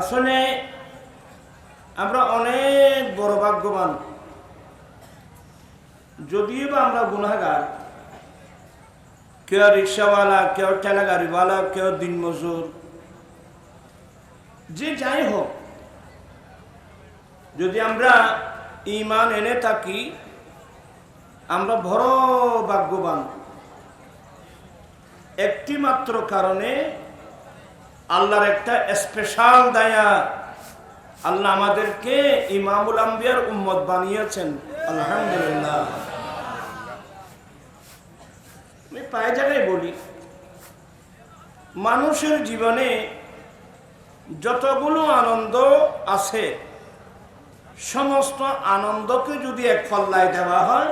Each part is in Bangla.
আসলে আমরা অনেক বড় ভাগ্যবান। যদিও বা আমরা গুনাগার কেউ রিক্সাওয়ালা, কেউ ঠেলা গাড়িওয়ালা কেউ দিনমজুর যে যাই হোক, যদি আমরা ইমান এনে থাকি, আমরা বড় ভাগ্যবান। একটি মাত্র কারণে আল্লাহর একটা স্পেশাল দায়া। আল্লাহ আমাদেরকে ইমামুল আম্বিয়ার উম্মত বানিয়েছেন। আলহামদুলিল্লাহ। আমি প্রায় জায়গায় বলি, মানুষের জীবনে যতগুলো আনন্দ আছে, সমস্ত আনন্দকে যদি এক পাল্লায় দেওয়া হয়,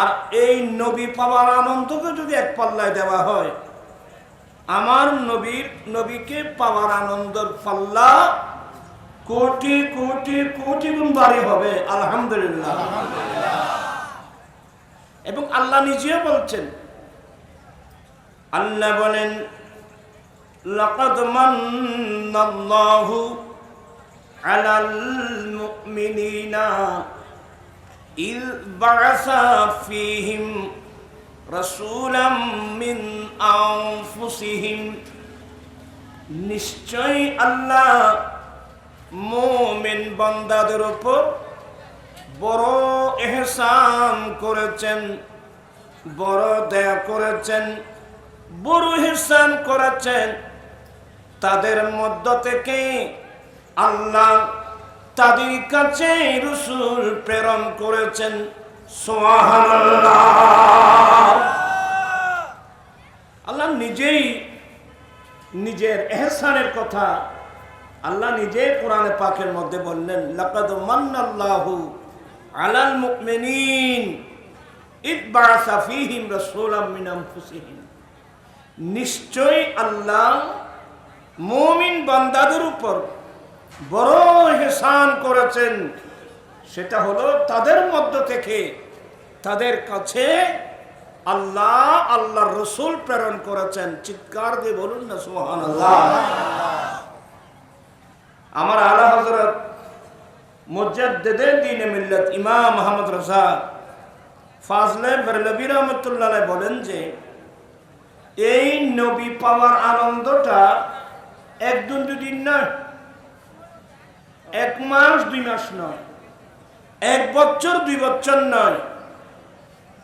আর এই নবী পাওয়ার আনন্দকে যদি এক পাল্লায় দেওয়া হয় আমার নবীর নবীকে পাওয়ার আনন্দের পাল্লা কোটি কোটি কোটি গুণ বাড়ি হবে আলহামদুলিল্লাহ এবং আল্লাহ নিজেও বলছেন আল্লাহ বলেন لقد من الله على المؤمنين إذ بعث فيهم رسولا من أنفسهم নিশ্চয় আল্লাহ মোমেন বান্দাদের উপর বড় এহসান করেছেন বড় দয়া করেছেন বড় এহসান করেছেন তাদের মধ্য থেকে আল্লাহ তাদের কাছে রসুল প্রেরণ করেছেন সুবহানাল্লাহ। আল্লাহ নিজেই নিজের এহসানের কথা আল্লাহ নিজে কোরআনে পাকের মধ্যে বললেন, লাকাদ মান্নাল্লাহু আলাল মুমিনিন, ইদ বাআসা ফীহিম রাসূলাম মিন আনফুসিহিম। নিশ্চয় আল্লাহ মুমিন বান্দাদের উপর বড় এহসান করেছেন। সেটা হলো তাদের মধ্য থেকে তাদের কাছে আল্লাহ আল্লাহর রসুল প্রেরণ করেছেন। চিৎকার দিয়ে বলুন না সোহান আমার আলা হজরত মুজাদ্দেদের দিনে মিল্লত ইমাম মোহাম্মদ রসা ফাজলে বেরলবি রহমতুল্লাহ বলেন যে, এই নবী পাওয়ার আনন্দটা একদিন দুদিন নয়। এক মাস, দুই মাস নয়। এক বছর, দুই বছর নয়।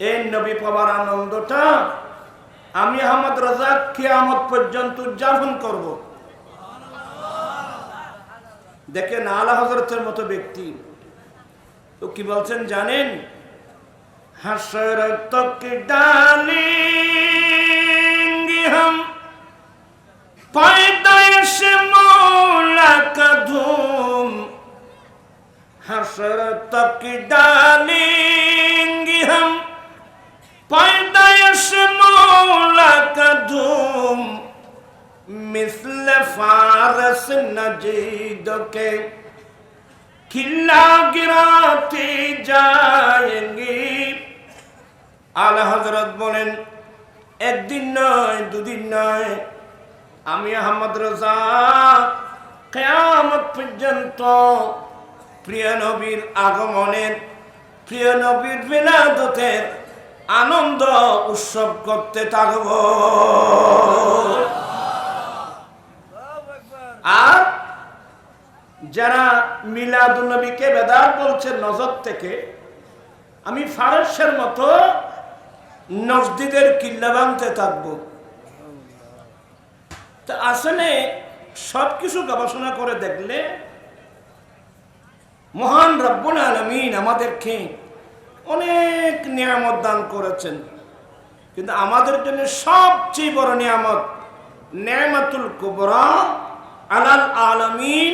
এই নবী পাওয়ার আনন্দটা আমি আহমদ রাজাক কিয়ামত পর্যন্ত উদযাপন করব। দেখেন আলা হজরতের মতো ব্যক্তি। তো কি বলছেন জানেন? হাসরত কি ডালেঙ্গে হাম पैदाइश मौला का धूम हसरत तक डालेंगे हम پیدائش مولا کا মিসল ফারস নজিদ কে کے গিরাতে যায়েঙ্গি جائیں আলা হজরত বলেন, একদিন নয়, দুদিন নয়, আমি আহমদ রাজা কেয়ামত পর্যন্ত প্রিয় নবীর আগমনের, প্রিয় নবীর বিলাদতের আনন্দ উৎসব করতে থাকব। আর যারা মিলাদুল নবীকে বেদার বলছে নজর থেকে, আমি ফারসের মতো নজদিদের কিল্লা ভাঙতে থাকব। তা আসলে সব কিছু গবেষণা করে দেখলে মহান রব্বুল আলমিন আমাদেরকে অনেক নিয়ামত দান করেছেন। কিন্তু আমাদের জন্য সবচেয়ে বড় নিয়ামত, নিয়ামতুল কুবরা আলাল আলমিন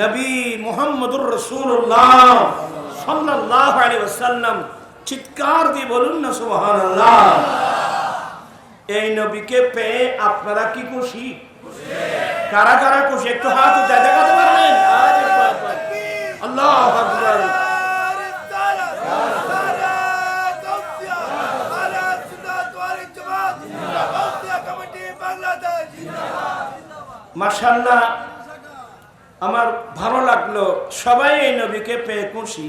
নবী মুহাম্মদুর রসুল্লাহ সাল্লাহ আলী ওসাল্লাম চিৎকার দিয়ে বলুন না, সুবহানাল্লাহ। এই নবীকে পেয়ে আপনারা কি খুশি? কারা কারা খুশি? একটু হাত দেখাতে পারবেন। আল্লাহ মাশাআল্লাহ আমার ভালো লাগল সবাই এই নবীকে পেয়ে খুশি।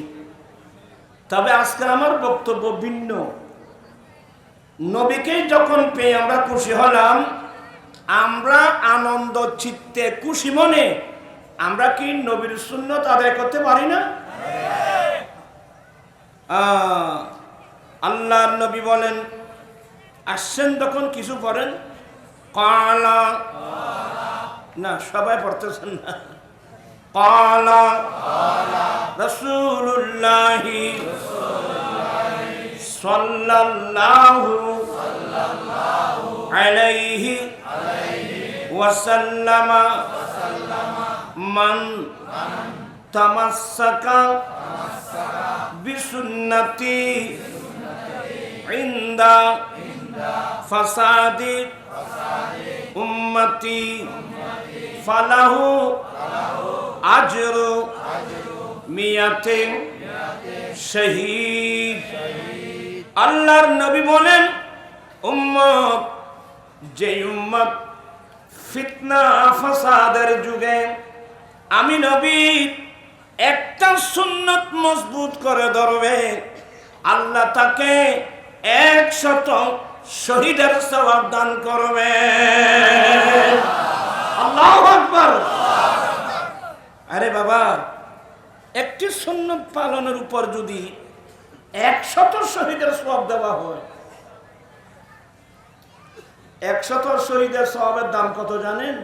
তবে আজকে আমার বক্তব্য ভিন্ন। নবীকে যখন পেয়ে আমরা খুশি হলাম আমরা আনন্দ চিত্তে খুশি মনে আমরা কি নবীর সুন্নত আদায় করতে পারি না? আহ, আল্লাহর নবী বলেন আসছেন তখন কিছু পড়েন কালা না সবাই পড়তেছেন না। কালা রসুল্লাহি সাল্লাল্লাহু আলাইহি ওয়াসাল্লামা মান তামাসসাকা বিসুন্নতি ইনদা ফাসাদি উম্মতি ফালাহু আজরু মিয়াতে শহীদ। আল্লাহর নবী বলেন, উম্মত যে উম্মত ফিতনা ফাসাদের যুগে আমি নবী একটা সুন্নত মজবুত করে ধরবে, আল্লাহ তাকে একশত শহীদের সবাব দান করবে। আল্লাহ আকবার। আরে বাবা একটি সুন্নত পালনের উপর যদি একশত শহীদের সব দেওয়া হয় একশত শহীদের সবের দাম কত জানেন?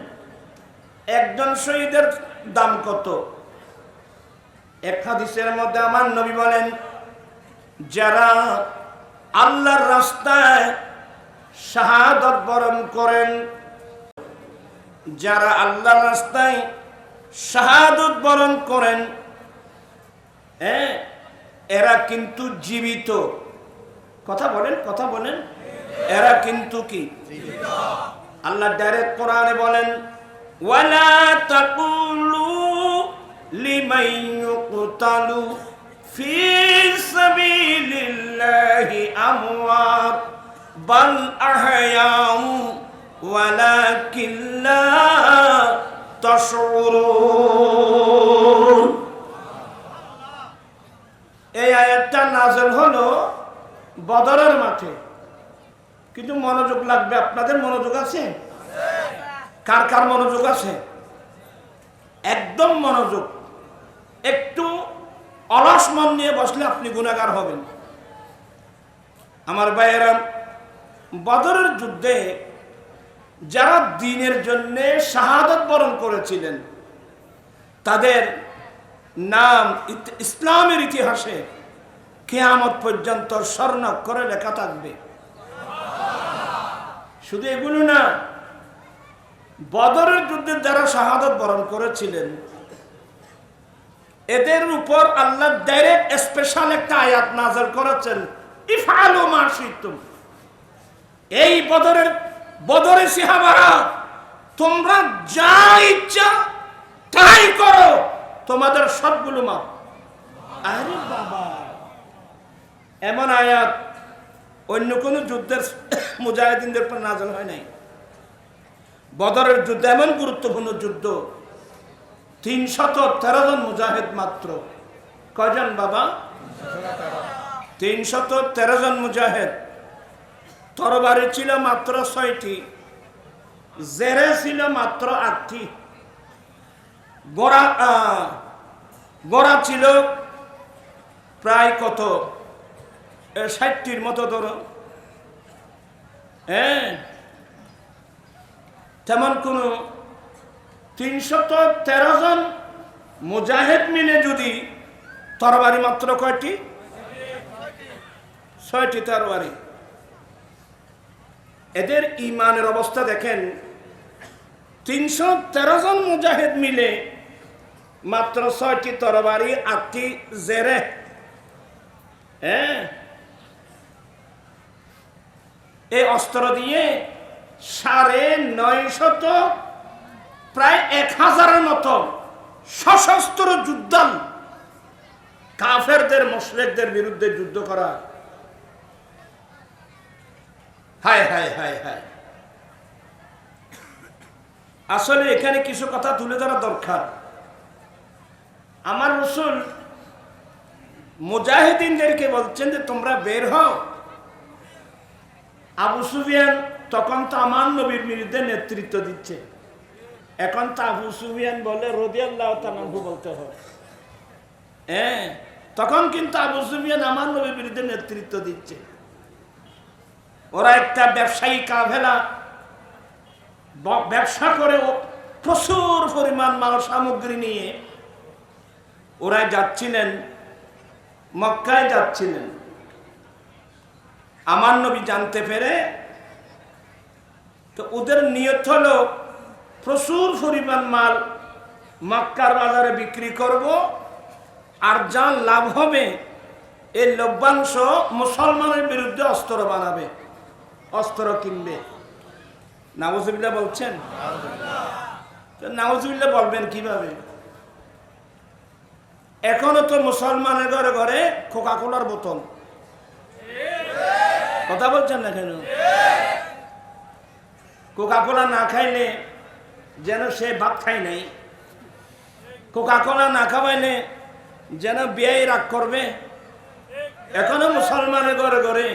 একজন শহীদের দাম কত? এক হাদিসের মধ্যে আমার নবী বলেন যারা আল্লাহর রাস্তায় শাহাদত বরণ করেন। যারা আল্লাহর রাস্তায় শাহাদত বরণ করেন হ্যাঁ এরা কিন্তু জীবিত। কথা বলেন কথা বলেন। এরা কিন্তু কি? আল্লাহ ডাইরেক্ট কোরআনে বলেন, ওয়ালা তাকুলু বাল আহয়াউ ওয়ালাকিন লা তাশউরুন এই আয়াতটা নাজেল হলো বদরের মাঠে। কিন্তু মনোযোগ লাগবে, আপনাদের মনোযোগ আছে? কার কার মনোযোগ আছে? একদম মনোযোগ। একটু অলস মন নিয়ে বসলে আপনি গুণাগার হবেন। আমার ভাইয়েরা বদরের যুদ্ধে যারা দিনের জন্য শাহাদত বরণ করেছিলেন, তাদের নাম ইসলামের ইতিহাসে কেয়ামত পর্যন্ত স্বর্ণ করে লেখা থাকবে। শুধু এগুলো না, বদরের যুদ্ধে যারা শাহাদত বরণ করেছিলেন, এদের উপর আল্লাহ ডাইরেক্ট স্পেশাল একটা আয়াত নাজল করেছেন, ইফআলু মা শিতুম। এই বদরের, বদরে সিহাবারা, তোমরা যা ইচ্ছা তাই করো, তোমাদের সবগুলো মাপ আরে বাবা, এমন আয়াত অন্য কোনো যুদ্ধের মুজাহিদিনদের উপর নাজল হয় নাই। বদরের যুদ্ধ এমন গুরুত্বপূর্ণ যুদ্ধ, তিনশত তেরো জন মুজাহিদ মাত্র। কজন বাবা? তিনশত তেরো জন মুজাহিদ। তরবারি ছিল মাত্র ছয়টি, জেরে ছিল মাত্র আটটি। গোড়া গোড়া ছিল প্রায় কত? ষাটটির মতো ধরো। হ্যাঁ তেমন কোন তিনশত তেরো জন মুজাহিদ মিলে যদি তরবারি মাত্র কয়টি? ছয়টি তরবারি। এদের ইমানের অবস্থা দেখেন, তিনশো তেরো জন মুজাহিদ মিলে মাত্র ছয়টি তরবারি, আটটি জেরে। হ্যাঁ? এই অস্ত্র দিয়ে সাড়ে নয় শত প্রায় এক হাজারের মতো সশস্ত্র যুদ্ধান কাফেরদের, মুশরিকদের বিরুদ্ধে যুদ্ধ করা হায় হায় হায় হায়। আসলে এখানে কিছু কথা তুলে ধরা দরকার। আমার রসুল মুজাহিদিনদেরকে বলছেন যে, তোমরা বের হও। আবু সুফিয়ান তখন তো আমার নবীর বিরুদ্ধে নেতৃত্ব দিচ্ছে। এখন তো আবু সুফিয়ান বলে, রদিয়াল্লাহ তালাহু বলতে হবে। হ্যাঁ তখন কিন্তু আবু সুফিয়ান আমার নবীর বিরুদ্ধে নেতৃত্ব দিচ্ছে। ওরা একটা ব্যবসায়ী কাভেলা ব্যবসা করে প্রচুর পরিমাণ মাল সামগ্রী নিয়ে ওরা যাচ্ছিলেন, মক্কায় যাচ্ছিলেন। আমার নবী জানতে পেরে তো ওদের নিয়ত হলো প্রচুর পরিমাণ মাল মক্কার বাজারে বিক্রি করব, আর যা লাভ হবে এই লভ্যাংশ মুসলমানের বিরুদ্ধে অস্ত্র বানাবে। অস্ত্র কিনবে। নাওজুবিল্লাহ বলছেন? তো বলবেন কীভাবে? এখনও তো মুসলমানের ঘরে ঘরে কোকা কোলার বোতল। কথা বলছেন না কেন? কোকা কোলা না খাইলে যেন সে ভাত খায় নাই। কোকা কোলা না খাওয়াইলে যেন বিয়ে রাগ করবে। এখনও মুসলমানের ঘরে ঘরে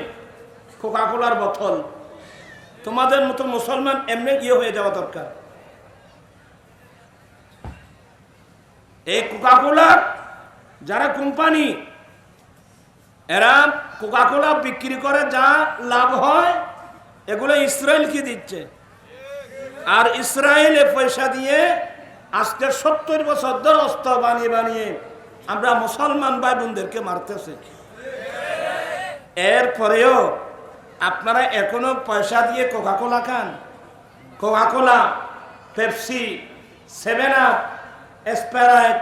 কোকা কোলার বোতল তোমাদের মতো মুসলমান এমনি ইয়ে হয়ে যাওয়া দরকার। এই কোকা কোলার যারা কোম্পানি এরা কোকা কোলা বিক্রি করে, যা লাভ হয়, এগুলো ইসরায়েল ইসরায়েলকে দিচ্ছে। আর ইসরায়েলে পয়সা দিয়ে আজকে সত্তর বছর ধরে অস্ত্র বানিয়ে বানিয়ে আমরা মুসলমান ভাই বোনদেরকে মারতেছি। এরপরেও আপনারা এখনও পয়সা দিয়ে কোকা কোলা খান? Coca Cola Pepsi seven up Sprite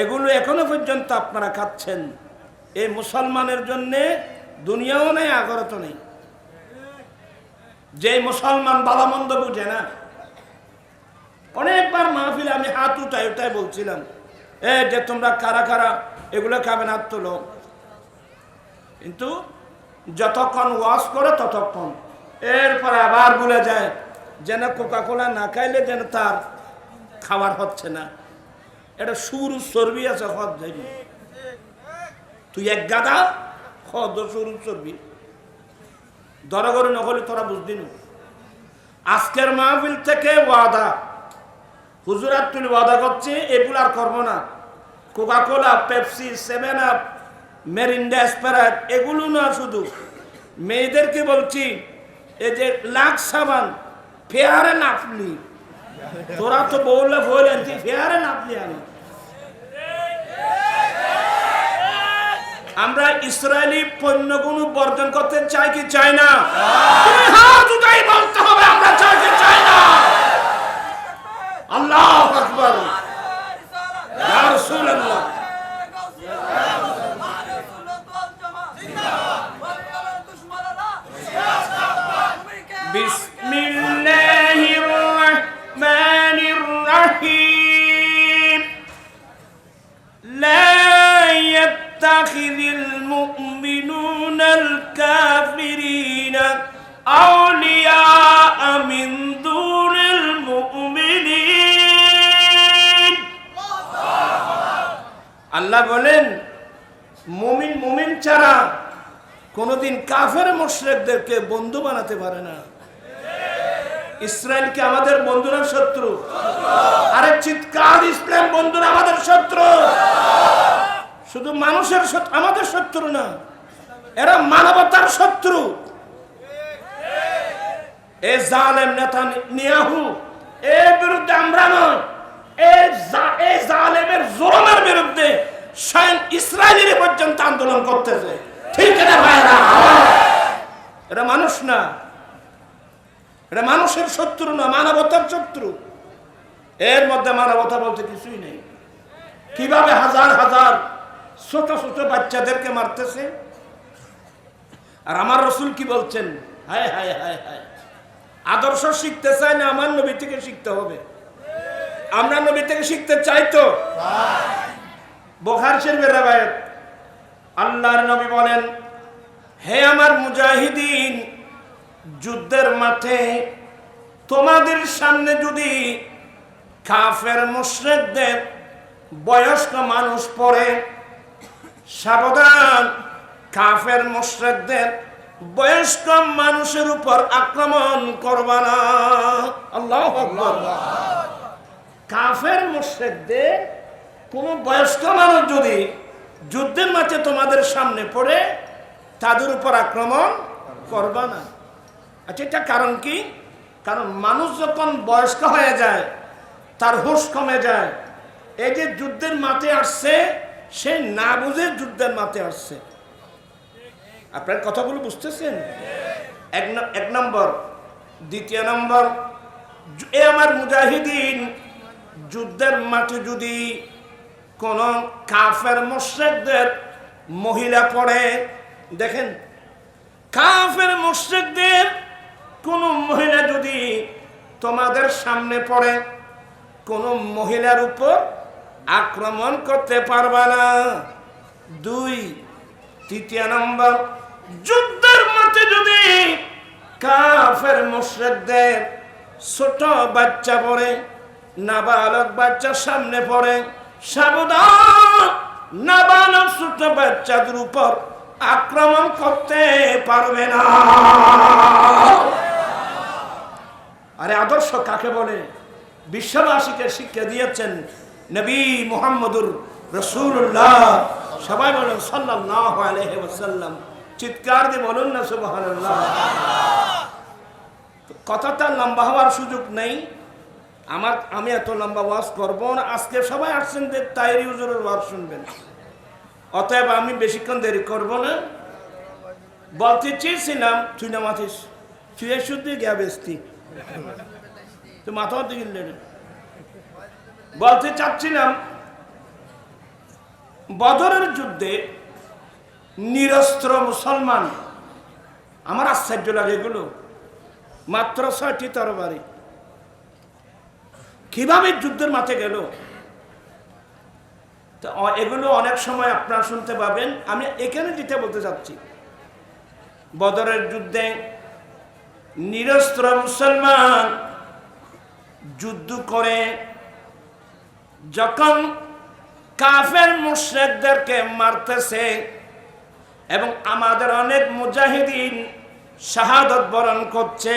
এগুলো এখনও পর্যন্ত আপনারা খাচ্ছেন। এই মুসলমানের জন্যে দুনিয়াও নেই আগরত নেই। যে মুসলমান বালামন্দ বুঝে না। অনেকবার মাহফিল আমি হাত উঠাই উঠাই বলছিলাম এ যে তোমরা কারা কারা এগুলো খাবে না তোলো। কিন্তু যতক্ষণ ওয়াশ করে ততক্ষণ। এরপরে আবার ভুলে যায়, যেন কোকা কোলা না খাইলে যেন তার খাবার হচ্ছে না। এটা সুর চর্বি আছে, হদ যাবি তুই এক গাদা, হদ সুর চর্বি। দরগরে নহলে তোরা বুঝবি না। আজকের মাহফিল থেকে ওয়াদা। হুজুরাত তুলি ওয়াদা করছে, এগুলো আর করব না। Coca Cola Pepsi seven up Mirinda Sprite এগুলো না শুধু। মেয়েদেরকে বলছি, এই যে লাখ সাবান, ফেয়ারে নাপলি। তোরা তো বললে বললেন তুই ফেয়ারে নাপলি আমি আমরা ইসরায়েলি পণ্যগুলো বর্জন করতে চাই কি চাই না? বলতে হবে, আমরা চাই কি চাই না? আল্লাহ আকবর। রাসূলুল্লাহ। يتخذ المؤمنون الكافرين أولياء من دون المؤمنين আল্লাহ বলেন মুমিন মুমিন ছাড়া কোনোদিন কাফের মুশরিকদেরকে বন্ধু বানাতে পারে না ইসরায়েল কি আমাদের বন্ধুরা শত্রু আরে চিৎকার ইসলাম বন্ধুরা আমাদের শত্রু শুধু মানুষের আমাদের শত্রু না, এরা মানবতার শত্রু। এ জালেম নেতা নিয়াহু এর বিরুদ্ধে আমরা নয় জালেমের জোরমের বিরুদ্ধে স্বয়ং ইসরায়েলের পর্যন্ত আন্দোলন করতেছে। ঠিক না ভাইরা? এটা মানুষ না। এটা মানুষের শত্রু না, মানবতার শত্রু। এর মধ্যে মানবতা বলতে কিছুই নেই। কীভাবে হাজার হাজার ছোট ছোট বাচ্চাদেরকে মারতেছে। আর আমার রসুল কি বলছেন? হায় হায় হায় হায়। আদর্শ শিখতে চাই না, আমার নবী থেকে শিখতে হবে। আমরা নবী থেকে শিখতে চাই তো? বোখার শরীফের রেবায়ত। আল্লাহর নবী বলেন, হে আমার মুজাহিদিন, যুদ্ধের মাঠে তোমাদের সামনে যদি কাফের মুশরিকদের বয়স্ক মানুষ পড়ে সাবধান। কাফের মোশরেকদের বয়স্ক মানুষের উপর আক্রমণ করবা না। আল্লাহ কাফের মোশরেকদের কোন বয়স্ক মানুষ যদি যুদ্ধের মাঝে তোমাদের সামনে পড়ে, তাদের উপর আক্রমণ করবা না। আচ্ছা এটা কারণ কি? কারণ মানুষ যখন বয়স্ক হয়ে যায়, তার হুশ কমে যায়। এই যে যুদ্ধের মাঠে আসছে সে না বুঝে যুদ্ধের মাঠে আসছে। আপনার কথাগুলো বুঝতেছেন? এক নম্বর। দ্বিতীয় নম্বর এ আমার মুজাহিদিন, যুদ্ধের মাঠে যদি কোন কাফের মোশেকদের মহিলা পড়ে, দেখেন, কাফের মোশেকদের কোন মহিলা যদি তোমাদের সামনে পড়ে, কোন মহিলার উপর আক্রমণ করতে পারবা না। দুই, তৃতীয় নম্বর, যুদ্ধের মাঠে যদি কাফের মুশরিকদের ছোট বাচ্চা পড়ে, নাবালক বাচ্চা সামনে পড়ে, সাবধান নাবালক ছোট বাচ্চাদের উপর আক্রমণ করতে পারবে না। আরে আদর্শ কাকে বলে? বিশ্ববাসীকে শিক্ষা দিয়েছেন নবী মুহাম্মদুর রসুল্লাহ সবাই বলেন সাল্লাহ আলহ ওসাল্লাম চিৎকার দিয়ে বলুন না সুবহানাল্লাহ। কথাটা লম্বা হওয়ার সুযোগ নেই। আমার, আমি এত লম্বা ওয়াজ করব না। আজকে সবাই আসছেন যে তাইরি হুজুরের ওয়াজ শুনবেন। অতএব আমি বেশিক্ষণ দেরি করব না। বলতে চেয়েছিলাম তুই না মাথিস তুই শুদ্ধ, গিয়া বেস্তি তো মাথা দিকে বলতে চাচ্ছিলাম, বদরের যুদ্ধে নিরস্ত্র মুসলমান। আমার আশ্চর্য লাগে এগুলো। মাত্র ছয়টি তরবারি। কীভাবে যুদ্ধের মাঠে গেল? তো এগুলো অনেক সময় আপনারা শুনতে পাবেন। আমি এখানে যেটা বলতে চাচ্ছি, বদরের যুদ্ধে নিরস্ত্র মুসলমান যুদ্ধ করে যখন কাফের মুশ্রেকদেরকে মারতেছে এবং আমাদের অনেক মুজাহিদিন শাহাদত বরণ করছে,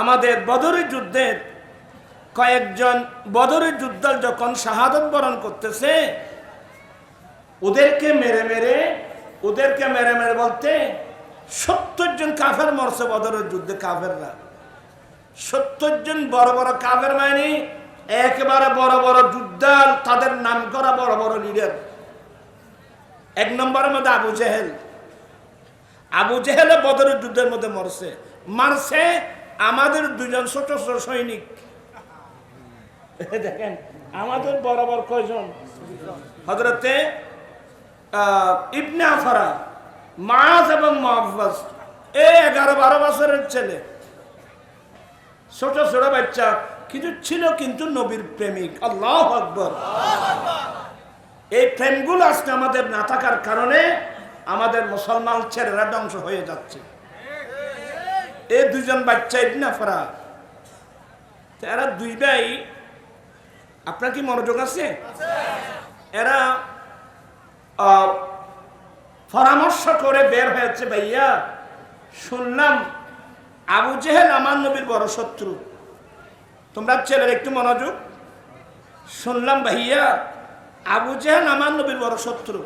আমাদের বদরের যুদ্ধের কয়েকজন বদরের যুদ্ধ যখন শাহাদত বরণ করতেছে, ওদেরকে মেরে মেরে, ওদেরকে মেরে মেরে বলতে সত্তর জন কাফের মরছে বদরের যুদ্ধে কাফেররা। সত্তর জন বড় বড় কাফের মানে একেবারে বড় বড় যুদ্ধাল তাদের নাম করা বড় বড় লিডার এক নম্বরের মধ্যে আবু জেহেল। আবু জেহেল বদরের যুদ্ধের মধ্যে মরছে। মারছে আমাদের দুজন ছোট ছোট সৈনিক। দেখেন, আমাদের বরাবর কয়জন? হজরতে ইবনে আফারা মাস এবং মহাব্বাস এই এগারো বারো বছরের ছেলে। ছোট ছোট বাচ্চা। কিছু ছিল কিন্তু নবীর প্রেমিক। আল্লাহ আকবর। এই প্রেমগুলো আজকে আমাদের না থাকার কারণে আমাদের মুসলমান ছেলেরা ধ্বংস হয়ে যাচ্ছে। এই দুজন বাচ্চা আফারা তো এরা দুই ভাই, আপনার কি মনোযোগ আছে? এরা পরামর্শ করে বের হয়েছে, ভাইয়া, শুনলাম আবু জেহেল আমার নবীর বড় শত্রু। তোমরা ছেলের একটু মনোযোগ। শুনলাম ভাইয়া, আবু জেহেল আমার নবীর বড় শত্রু।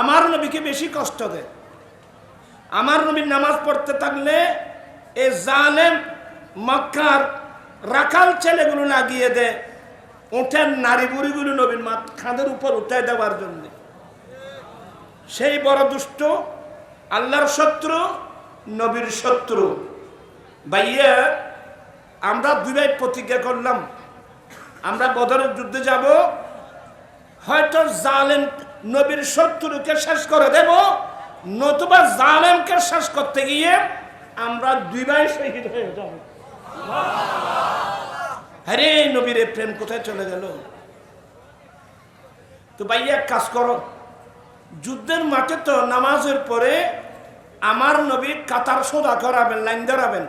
আমার নবীকে বেশি কষ্ট দেয়। আমার নবীর নামাজ পড়তে থাকলে এ জালেম মক্কার রাখাল ছেলেগুলো লাগিয়ে দেয়। উঠেন নারী বুড়িগুলো নবীর মাত খাঁদের উপর উঠে দেওয়ার জন্য। সেই বড় দুষ্ট আল্লাহর শত্রু, নবীর শত্রু। ভাইয়া আমরা দুই ভাই প্রতিজ্ঞা করলাম, আমরা বদরের যুদ্ধে যাব, হয়তো জালেম নবীর শত্রুকে শেষ করে দেব, নতুবা জালেমকে শেষ করতে গিয়ে আমরা দুই ভাই শহীদ হয়ে যাব। নবীর প্রেম কোথায় চলে গেল? তো ভাইয়া এক কাজ করো, যুদ্ধের মাঠে তো নামাজের পরে আমার নবী কাতার সোদা করাবেন, লাইন ধরাবেন।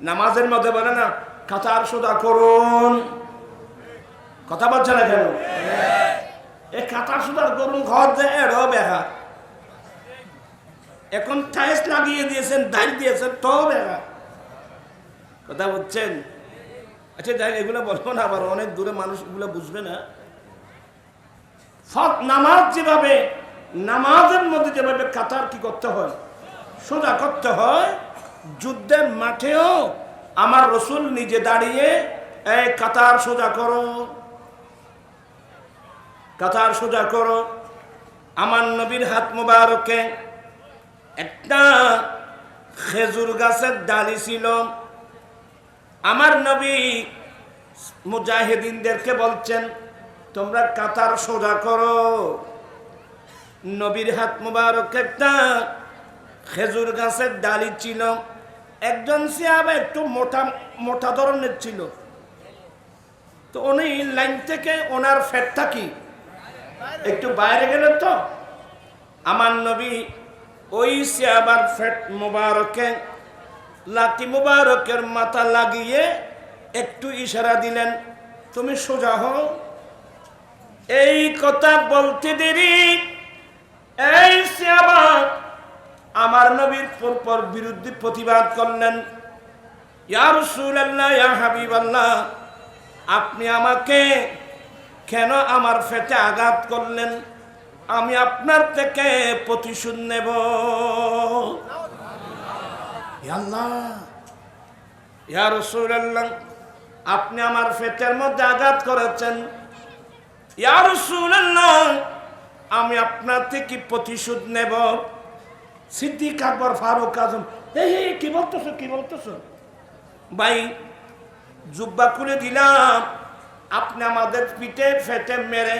নামাজের মধ্যে বলে না, কাতার সোদা করুন। কথা বলছে না কেন? এ কাটা সুদার করুন ঘর যে এরও বেহা এখন টাইস লাগিয়ে দিয়েছেন, দাঁড় দিয়েছেন তো বেহা কথা বলছেন? আচ্ছা যাই এগুলো বলব না, আবার অনেক দূরে মানুষ এগুলো বুঝবে না। ফত নামাজ যেভাবে, নামাজের মধ্যে যেভাবে কাতার কি করতে হয়, সোজা করতে হয় যুদ্ধের মাঠেও আমার রসুল নিজে দাঁড়িয়ে, এই কাতার সোজা করো। কাতার সোজা করো। আমার নবীর হাত মোবারকে। একটা খেজুর গাছের ডালি ছিল। আমার নবী মুজাহিদিনদেরকে বলছেন, তোমরা কাতার সোজা করো। নবীর হাত মুবারক একটা খেজুর গাছের ডালি ছিল। একজন সিয়াবা একটু মোটা মোটা ধরনের ছিল। তো উনি লাইন থেকে ওনার ফ্যাটটা কি? একটু বাইরে গেলেন তো? আমার নবী ওই সিয়াবার ফ্যাট মুবারকে, লাতি মুবারকের মাথা লাগিয়ে একটু ইশারা দিলেন, তুমি সোজা হও। এই কথা বলতে দেরি। এই সিয়াবা আমার নবীর পরপর বিরুদ্ধে প্রতিবাদ করলেন। ইয়া আপনি আমাকে কেন আমার ফেটে আঘাত করলেন? আমি আপনার থেকে প্রতিশোধ নেব। আল্লাহ আপনি আমার ফেটের মধ্যে আঘাত করেছেন। ইয়া আমি আপনার থেকে প্রতিশোধ নেব। সিদ্দিক আকবর, ফারুক আজম। এই কি বলতেছো কি বলতেছো? ভাই, জুব্বা খুলে দিলাম। আপনি আমাদের পিঠে ফেটে মেরে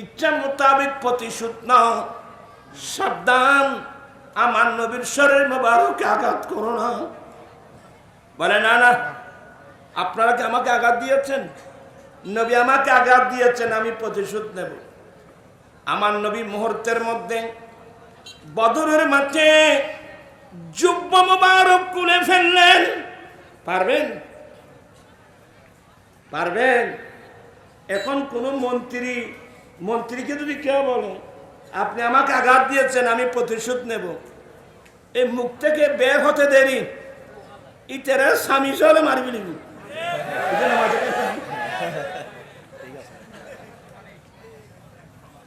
ইচ্ছা মোতাবেক প্রতিশোধ নাও। সাবধান, আমার নবীর শরীর মোবারকে আঘাত করো না। বলে, না না, আপনারা কি আমাকে আঘাত দিয়েছেন? নবী আমাকে আঘাত দিয়েছেন, আমি প্রতিশোধ নেব। আমার নবী মুহূর্তের মধ্যে বদরের মাঠে যুব্ব মোবারক কুলে ফেললেন। পারবেন? পারবেন? এখন কোন মন্ত্রী, মন্ত্রীকে যদি কেউ বলে, আপনি আমাকে আঘাত দিয়েছেন, আমি প্রতিশোধ নেব। এই মুখ থেকে বের হতে দেরি। ইতেরা স্বামী চলে মারবি আমাকে